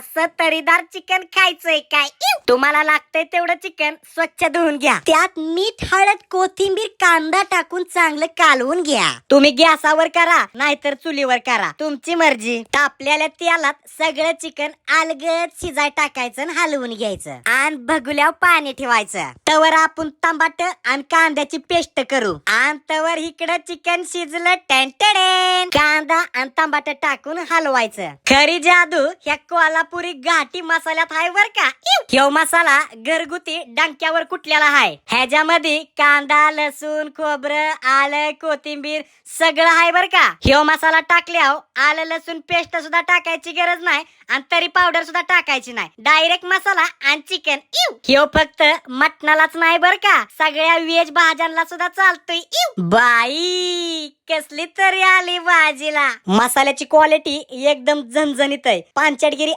असं तरीदार चिकन खायचंय काय? तुम्हाला लागतंय तेवढं चिकन स्वच्छ धुवून घ्या. त्यात मीठ हळद कोथिंबीर कांदा टाकून चांगलं कालवून घ्या. तुम्ही गॅसावर करा नाहीतर चुलीवर करा. तुमची मर्जी. तापलेल्या तेलात सगळं चिकन अलगद शिजाय टाकायचं आणि हलवून घ्यायचं. आणि भगुल्यावर पाणी ठेवायचं. तवर आपण टमाट आणि कांद्याची पेस्ट करू. आणि तवर इकडं चिकन शिजलं टेंटेडेन कांदा आणि टमाट टाकून हलवायचं. खरी जादू ह्या कोला कोल्हापुरी गाठी मसाल्यात हाय बर का? ह्यो मसाला घरगुती डंक्यावर कुठल्याला हाय? ह्याच्यामध्ये कांदा लसूण खोबरं आलं कोथिंबीर सगळं हाय बर का? ह्यो मसाला टाकल्यावर आलं लसूण पेस्ट सुद्धा टाकायची गरज नाही आणि तरी पावडर सुद्धा टाकायची नाही. डायरेक्ट मसाला आणि चिकन इव! ह्यो फक्त मटणालाच नाही बर का? सगळ्या व्हेज भाज्यांना सुद्धा चालतोय. इव! बाई कसली तरी आली भाजीला. मसाल्याची क्वालिटी एकदम झणझणीत आहे. पांचडगिरी